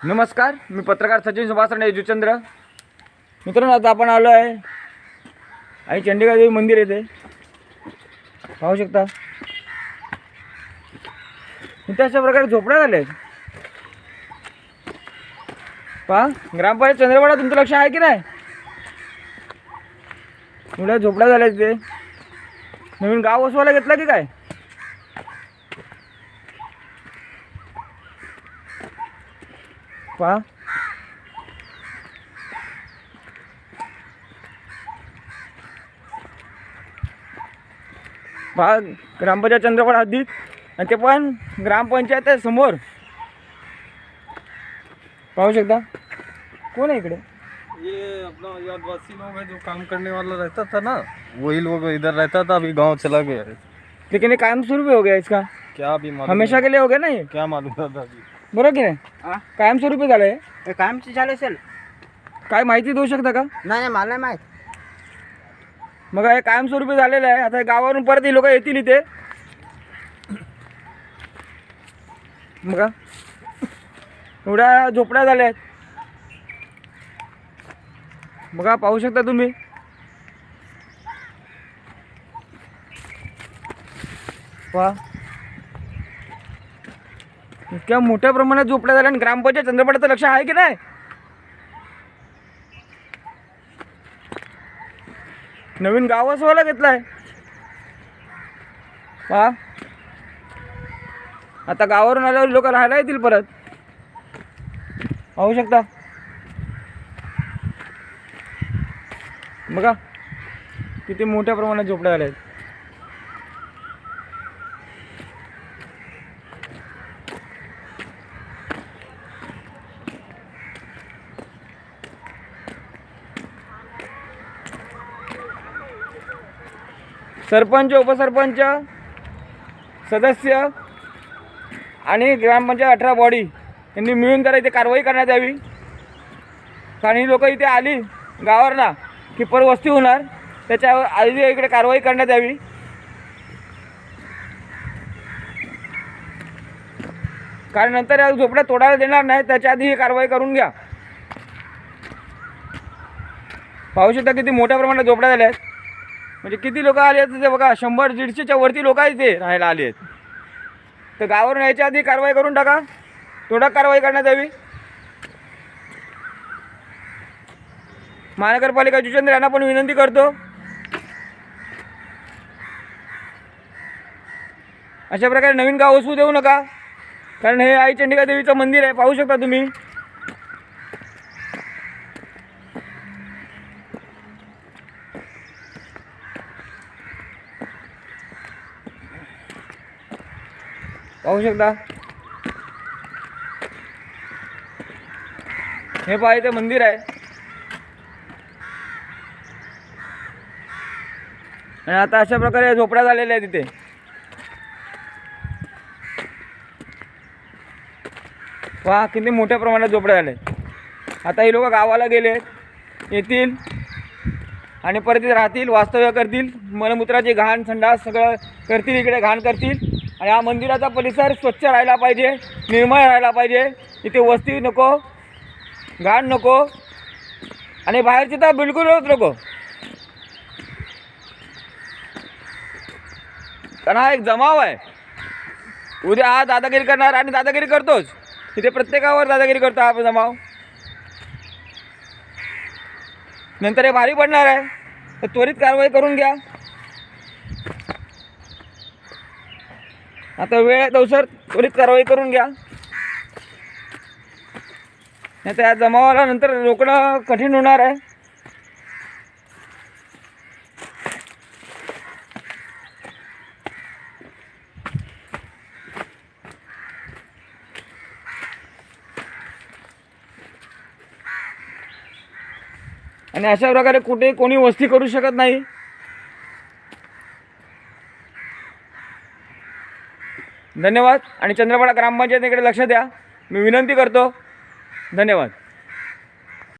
नमस्कार मी पत्रकार सचिन सुभाषराणे जुचंद्र मित्रांनो आता आपण आलो आहे. आई चंडिका देवी मंदिर येते पाहू शकता. इथे अशा प्रकारे झोपड्या झाल्या आहेत. पहा ग्रामपंचायत चंद्रवाडा तुमचं लक्ष आहे की नाही? एवढ्या झोपड्या झाल्या तिथे नवीन गाव वसवायला घेतला की काय? पहा पहा ग्रामपंचायत चंद्रपाड हद्दीत. आणि ते पण ग्रामपंचायत आहे समोर. पाहू शकता. कोण आहे इकडे? ये अपना आदिवासी लोग है जो काम करने वाला रहता था ना वही लोग इधर रहता था अभी गांव चला गया है। लेकिन ये कायमस्वरूपी हो गया इसका? क्या हमेशा के लिए हो गया ना ये? क्या मालूम था अभी? बरोबर की नाही? कायमस्वरूपी झालं आहे हे कायमची झाले असेल. काय माहिती देऊ शकता का? नाही नाही मला नाही माहीत. मग हे कायमस्वरूपी झालेलं आहे. आता गावावरून परत ही लोक येतील इथे. मग एवढ्या झोपड्या झाल्या आहेत. बघा पाहू शकता तुम्ही? वा इतक्या मोठ्या प्रमाणात झोपड्या झाल्या आणि ग्रामपंचायत चंद्रपडाचं लक्ष आहे की नाही? नवीन गाव वसवायला घेतलाय. पहा. आता गावावरून आल्यावर लोक राहायला येतील परत. पाहू शकता. बघा. किती मोठ्या प्रमाणात झोपड्या आल्या आहेत सरपंच उपसरपंच सदस्य आणि ग्रामपंचायत अठरा बॉडी यांनी मिळून जरा इथे कारवाई करण्यात यावी. कारण ही लोकं इथे आली गावावर ना की परवस्ती होणार त्याच्यावर आधी इकडे कारवाई करण्यात यावी. कारण नंतर या झोपड्या तोडायला देणार नाही त्याच्या आधी ही कारवाई करून घ्या. पाहू शकता किती मोठ्या प्रमाणात झोपड्या झाल्या आहेत. म्हणजे किती लोक आले आहेत तिथे बघा शंभर दीडशेच्या वरती लोक आहेत इथे राहायला आले आहेत. तर गावावरून यायच्या आधी कारवाई करून टाका. तोडक कारवाई करण्यात यावी. महानगरपालिका जुचंद्र यांना पण विनंती करतो. अशा प्रकारे नवीन गाव वसू देऊ नका. कारण हे आई चंडिका देवीचं मंदिर आहे पाहू शकता तुम्ही. पाहू शकता. हे पहा इथे मंदिर आहे. आणि आता अशा प्रकारे झोपड्या झालेल्या आहेत तिथे पहा किती मोठ्या प्रमाणात झोपड्या झाल्या आता ही लोक गावाला गेले येतील आणि परत राहतील वास्तव्य करतील मलमूत्राची घाण संडास सगळं करतील इकडे घाण करतील. आणि हा मंदिराचा परिसर स्वच्छ राहिला पाहिजे निर्मळ राहिला पाहिजे. इथे वस्ती नको घाण नको आणि बाहेरची तर बिलकुलच नको. कारण हा एक जमाव आहे. उद्या हा दादागिरी करणार आणि दादागिरी करतोच. इथे प्रत्येकावर दादागिरी करतो हा जमाव. नंतर हे भारी पडणार आहे. तर त्वरित कारवाई करून घ्या. आता वेळ आहे सर त्वरित कारवाई करून घ्या. नाही तर या जमावाला नंतर रोखणं कठीण होणार आहे. आणि अशा प्रकारे कुठे कोणी वस्ती करू शकत नाही. धन्यवाद. आणि चंद्रपाडा ग्रामपंचायतीकडे लक्ष द्या. मी विनंती करतो. धन्यवाद.